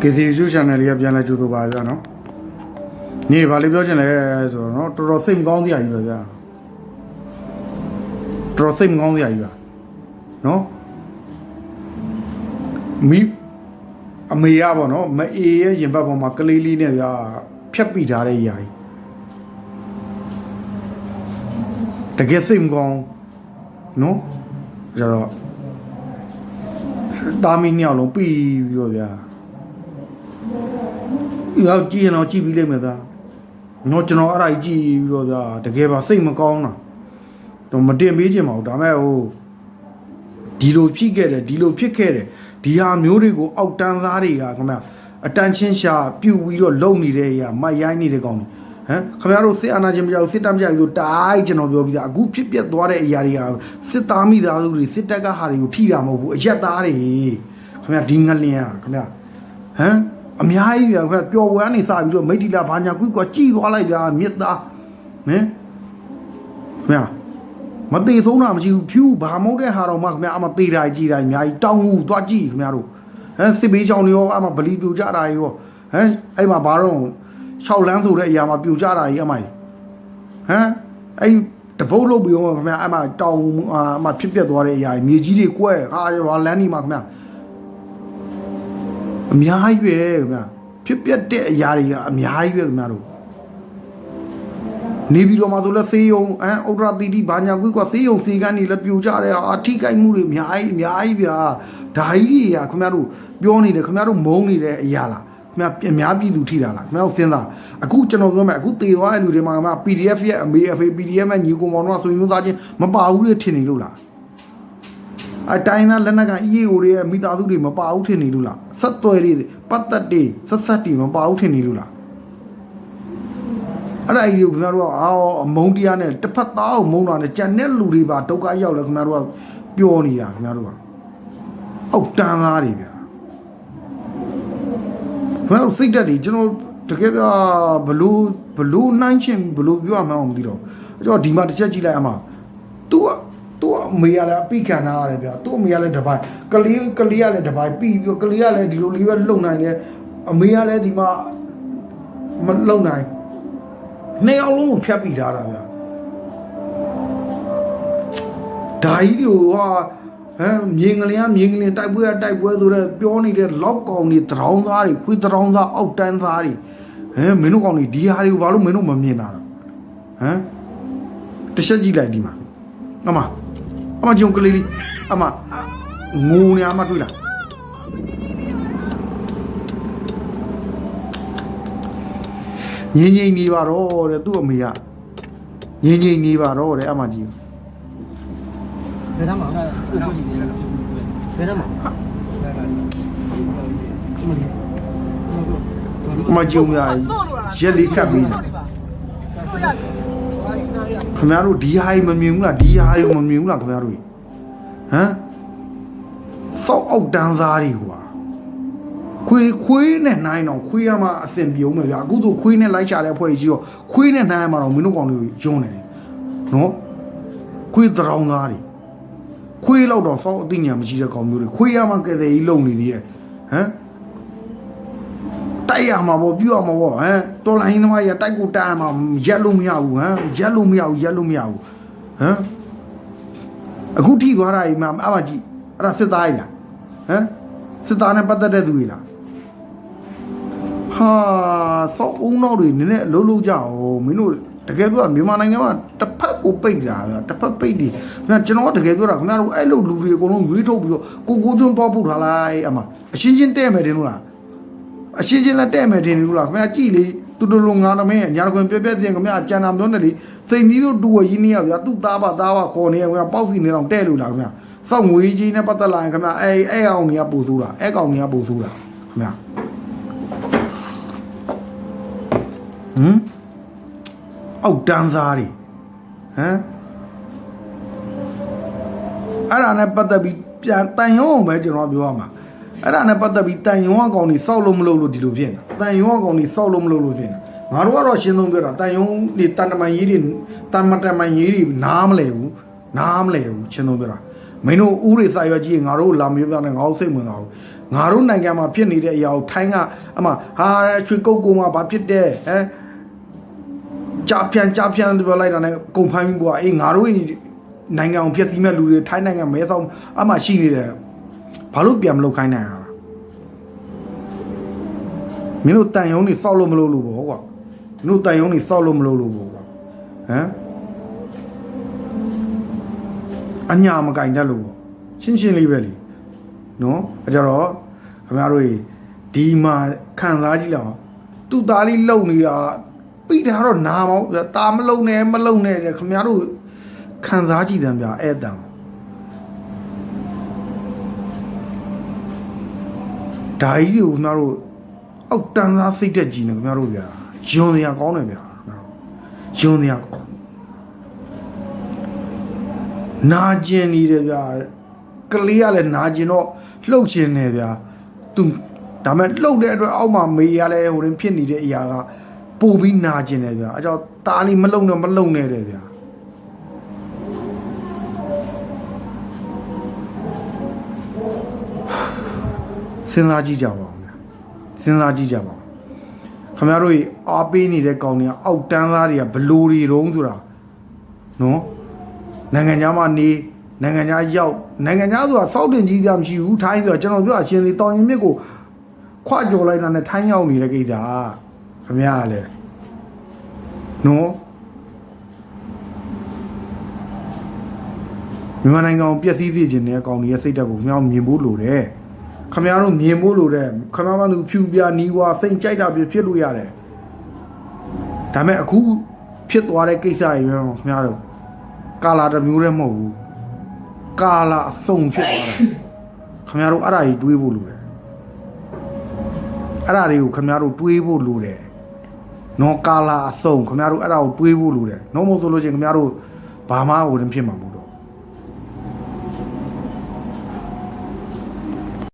KC YouTube channel လေးကပြန်လဲကြိုးဆိုပါဗျာနော်ညီဘာလေးပြောချင်လဲဆိုတော့နော်တော်တော်စိတ်မကောင်းစရာကြီးပဲဗျာတော်တော်စိတ်မကောင်းစရာကြီးပါနော်မိအမေရပါတော့မအေးရဲ့ရင်ဘတ်ပေါ်မှာကလေးလေးနဲ့ဗျာဖြတ်ပိထားတဲ့ຢာကြီးတကယ်စိတ်မကောင်းနော်ကြတော့တာမီညောက်လုံးပြီးပြီးတော့ဗျာ ရောက်ကြည့်ရင်တော့ကြည့်ပြီးလိမ့်မယ်ဗျာ။ကျွန်တော်ကျွန်တော်အဲ့ဒါကြီးကြည့်ပြီးတော့ဗျာတကယ်ပါစိတ်မကောင်းတာ။တော့မတင်ပေးချင်ပါဘူးဒါပေမဲ့ဟိုဒီလိုဖြစ်ခဲ့တယ်ဒီလိုဖြစ်ခဲ့တယ်ဒီဟာမျိုးတွေကိုအောက်တန်းသားတွေကခင်ဗျာအတန်းချင်းရှာပြုတ်ပြီးတော့လုံနေတဲ့အရာမိုက်ရိုင်းနေတဲ့ကောင်တွေဟမ်ခင်ဗျားတို့စစ်အာဏာရှင်မကြောက်စစ်တပ်မကြောက်ဆိုတိုင်းကျွန်တော်ပြောပြီးသားအခုဖြစ်ပြက်သွားတဲ့အရာတွေကစစ်သားမိသားစုတွေစစ်တပ်ကဟာတွေကိုထိတာမဟုတ်ဘူးအရက်သားတွေခင်ဗျာဒီငလျင်อ่ะခင်ဗျာဟမ် အများကြီးဗျာခင်ဗျာပျော်ဝမ်းနေစပြီးတော့မိတ်တီလာဘာညာကွီကွာကြည်သွားလိုက်ဗျာမြစ်သားဟမ်ခင်ဗျာမသေးဆုံးတာမရှိဘူးဖြူဘာမဟုတ်တဲ့ဟာတော့မှခင်ဗျာအမသေးတာကြီးတာအများကြီးတောင်းဟုသွားကြည့်ခင်ဗျာတို့ဟမ်စစ်ဘေးချောင်းတွေရောအမဗလီပြူကြတာရောဟမ်အဲ့မှာဘာတော့6လမ်းဆိုတဲ့အရာမှာပြူကြတာကြီးအမကြီးဟမ်အဲ့တပုတ်လုတ်ပြီးတော့ခင်ဗျာအမတောင်းအမဖြစ်ပြက်သွားတဲ့အရာကြီးမြေကြီးတွေကွဲဟာရောလမ်းဒီမှာခင်ဗျာ အများကြီးပဲခင်ဗျာဖြစ်ပြက်တဲ့အရာတွေကအများကြီးပဲခင်ဗျာတို့နေပြီးတော့မှဆိုလဲစေးယုံအမ်ဥဒရတိတိဘာညာကွီကွာစေးယုံစေကန်းနေလဲပြူကြတယ်အာထိကိုက်မှုတွေအများကြီးအများကြီးဗျာဒါကြီးတွေကခင်ဗျားတို့ပြောနေတယ်ခင်ဗျားတို့မုန်းနေတဲ့အရာလားခင်ဗျာအများပြည်သူထိတာလားခင်ဗျားတို့စဉ်းစားအခုကျွန်တော်ပြောမယ်အခုတေသွားတဲ့လူတွေမှာက PDF ရဲ့အမေအဖေ PDF ရဲ့ညီကိုမောင်တို့ကဆိုရင်မျိုးသားချင်းမပါဘူးတွေထင်နေလို့လားအတိုင်းသားလက်နက်က EAO တွေရဲ့မိသားစုတွေမပါဘူးထင်နေလို့လား ဆက်သွယ်တွေပတ်သက်တွေဆက်ဆက်တွေမပါဘူးထင်နေလို့လားအဲ့ဒါကြီးကိုခင်ဗျားတို့ကအာအမုန်းတရားနဲ့တစ်ဖက်သားကိုမုန်းတာနဲ့ကြံတဲ့လူတွေပါဒုက္ခရောက်လဲခင်ဗျားတို့ကပျော်နေတာခင်ဗျားတို့ကအောက်တန်းသားတွေဗျာခင်ဗျားတို့စိတ်ဓာတ်တွေကျွန်တော်တကယ်ပြဘလို့ဘလို့နှိုင်းချင်းဘလို့ပြောရမှန်းမသိတော့ကျွန်တော်ဒီမှာတစ်ချက်ကြည့်လိုက်အမ तू က तू အမေရလည်းအပိခံနာရတယ်ဗျာ तू အမေရလည်းတပိုင်းကလေးကလေးရလည်းတပိုင်းပြီးပြီးတော့ကလေးရလည်းဒီလိုလေးပဲလုံနိုင်တယ်အမေရလည်းဒီမှာမလုံနိုင်နှစ်ယောက်လုံးကိုဖြတ်ပြီးထားတာဗျာဒါကြီးကိုဟာဟမ်မြင်းကလေးကမြင်းကလေးတိုက်ပွဲကတိုက်ပွဲဆိုတော့ပြောနေတဲ့လောက်ကောင်တွေတရောင်းသားတွေခွေးတရောင်းသားအောက်တန်းသားတွေဟမ်မင်းတို့ကောင်တွေဒီဟာတွေကိုဘာလို့မင်းတို့မမြင်တာလဲဟမ်တစ်ချက်ကြည့်လိုက်ဒီမှာအမအ မဂျုံကလေးလေးအမငိုနေအမတွေ့လားငင်းငင်းနေပါတော့တဲ့သူ့အမေကငင်းငင်းနေပါတော့တဲ့အမကြီးဘယ်တော့မှဘယ်တော့မှမလေးအမဂျုံရရက်လေးခတ်ပြီးတာ ခင်ဗျားတို့ဒီဟာကြီးမမြင်ဘူးလားဒီဟာတွေကိုမမြင်ဘူးလားခင်ဗျားတို့ကြီးဟမ်စောက်အောက်တန်းသားတွေကွာခွေးခွေးနဲ့နှိုင်းတော့ခွေးရမှာအစင်ပြုံးမယ်ဗျာအခုဆိုခွေးနဲ့လိုက်ရှာတဲ့ဖွဲ့ကြီးတော့ခွေးနဲ့နှိုင်းရမှာတော့မင်းတို့ကောင်တွေကိုယွန်းနေတယ်နော်ခွေးတရောင်းသားတွေခွေးလောက်တော့စောက်အသိဉာဏ်မရှိတဲ့ကောင်မျိုးတွေခွေးရမှာကဲတဲ့ကြီးလုံနေသေးတယ်ဟမ် တိုက်ရမှာပေါ့ပြုတ်ရမှာပေါ့ဟမ်တော်လိုင်းသမားရတိုက်ကိုတိုက်ရမှာရက်လို့မရဘူးဟမ်ရက်လို့မရဘူးရက်လို့မရဘူးဟမ်အခုထိသွားတာကြီးမှအမကြီးအဲ့ဒါစစ်သားကြီးလားဟမ်စစ်သားနဲ့ပတ်သက်တဲ့သူကြီးလားဟာစောက်အုံနောက်တွေနည်းနည်းအလုံးလုံးကြအောင်မင်းတို့တကယ်ပြောမြန်မာနိုင်ငံမှာတစ်ဖက်ကိုပိတ်တာဗျာတစ်ဖက်ပိတ်တယ်ဗျာကျွန်တော်ကတကယ်ပြောတာခင်ဗျားတို့အဲ့လိုလူတွေအကုန်လုံးရွေးထုတ်ပြီးတော့ကိုကိုကျွန်းသွားပို့ထားလိုက်အမအရှင်းချင်းတဲ့မယ်တင်လို့လား အရှင်းချင်းလက်တဲ့မယ်ထင်လို့လားခင်ဗျာကြည်လေတူတူလုံးငါသမင်းညာကွန်ပြက်ပြက်တင်ခင်ဗျာကြံနာပြောနေလေစိန်ကြီးတို့တူဝရင်းနေရဗျာသူ့သားပါသားပါခေါ်နေရခင်ဗျာပေါက်စီနေတော့တဲ့လို့လားခင်ဗျာစောက်ငွေကြီးနဲ့ပတ်သက်လာရင်ခင်ဗျာအဲအဲအောင်နေကပူဆိုးတာအဲကောင်နေကပူဆိုးတာခင်ဗျာဟမ်အောက်တန်းစားတွေဟမ်အဲ့ဒါနဲ့ပတ်သက်ပြီးပြန်တန်ရုံးအောင်ပဲကျွန်တော်ပြောရမှာ အဲ့ဒါနဲ့ပတ်သက်ပြီးတန်ရုံးအကောင်ကြီးစောက်လို့မလို့လို့ဒီလိုဖြစ်နေတာတန်ရုံးအကောင်ကြီးစောက်လို့မလို့လို့ဖြစ်နေတာငါတို့ကတော့ရှင်းဆုံးပြောတာတန်ရုံးဒီတန်တမန်ကြီးတွေတန်မတမန်ကြီးတွေနားမလဲဘူးနားမလဲဘူးရှင်းဆုံးပြောတာမင်းတို့ဥရိစာရွက်ကြီးငါတို့လာမျိုးပြနဲ့ငါတို့စိတ်ဝင်တာဘူးငါတို့နိုင်ငံမှာဖြစ်နေတဲ့အရာကိုထိုင်းကအမဟာချွေကုတ်ကုံမှာဘာဖြစ်တယ်ဟမ်ကြာပြန်ကြာပြန်ပြောလိုက်တာနဲ့ကုံဖမ်းပြီးပွားအေးငါတို့နိုင်ငံကိုဖျက်ဆီးမဲ့လူတွေထိုင်းနိုင်ငံမဲဆောင်အမှရှိနေတယ် ဘာလို့ပြန်မလုပ်ခိုင်းနိုင်ရတာမင်းတို့တန်ယုံနေစောက်လို့မလို့လို့ပေါ့ကွာမင်းတို့တန်ယုံနေစောက်လို့မလို့လို့ပေါ့ကွာဟမ်အညာမကင်တတ်လို့ပေါ့ရှင်းရှင်းလေးပဲလေနော်အဲကြတော့ခင်ဗျားတို့ဒီမှာခံစားကြည့်လောက်သူ့သားလေးလုံနေတာပြီးတာတော့နာမောဗျာตาမလုံနဲ့မလုံနဲ့တဲ့ခင်ဗျားတို့ခံစားကြည့်တယ်ဗျာအဲ့တန် ဒါကြီးကိုခင်ဗျားတို့အောက်တန်းသားစိတ်တက်ကြည့်နေခင်ဗျားတို့ဗျာယွန်စရာကောင်းတယ်ဗျာယွန်စရာကောင်းနာကျင်နေတယ်ဗျာကလေးကလည်းနာကျင်တော့လှုပ်ရှင်နေဗျာသူဒါမဲ့လှုပ်တဲ့အတွက်အောက်မှာမေးရလဲဟိုရင်ဖြစ်နေတဲ့အရာကပို့ပြီးနာကျင်တယ်ဗျာအဲကြောင့်ตาလေးမလုံနဲ့မလုံနဲ့တယ်ဗျာ စဉ်းစားကြည့်ကြပါဦးဗျာစဉ်းစားကြည့်ကြပါဦးခင်ဗျားတို့ကြီးအားပေးနေတဲ့ကောင်တွေကအောက်တန်းသားတွေကဘလိုတွေတုံးဆိုတာနော်နိုင်ငံခြားမှာနေနိုင်ငံခြားရောက်နိုင်ငံခြားဆိုတာစောက်တင်ကြီးကြမရှိဘူးထိုင်းဆိုတာကျွန်တော်ပြောအရှင်လေးတောင်ရင်မြစ်ကိုခွကြော်လိုက်တာနဲ့ထိုင်းရောက်နေတဲ့ကိစ္စခင်ဗျားကလည်းနော်မြန်မာနိုင်ငံကိုပြည့်စည်စေခြင်းနဲ့အကောင်ကြီးရဲ့စိတ်ဓာတ်ကိုမြောင်မြင်ဖို့လိုတယ် ခမရတို့မြင်ဖို့လိုတယ်ခမရမသူဖြူပြနီးွားစိတ်ကြိုက်တာပြဖြစ်လို့ရတယ်ဒါပေမဲ့အခုဖြစ်သွားတဲ့ကိစ္စတွေပဲခမရတို့ကာလာတစ်မျိုးတည်းမဟုတ်ဘူးကာလာအစုံဖြစ်သွားတာခမရတို့အဲ့ဒါကြီးတွေးဖို့လိုတယ်အဲ့ဒါတွေကိုခမရတို့တွေးဖို့လိုတယ်နော်ကာလာအစုံခမရတို့အဲ့ဒါကိုတွေးဖို့လိုတယ်နော်မဟုတ်ဆိုလို့ချင်းခမရတို့ဘာမှဟိုတင်ဖြစ်မှာမဟုတ်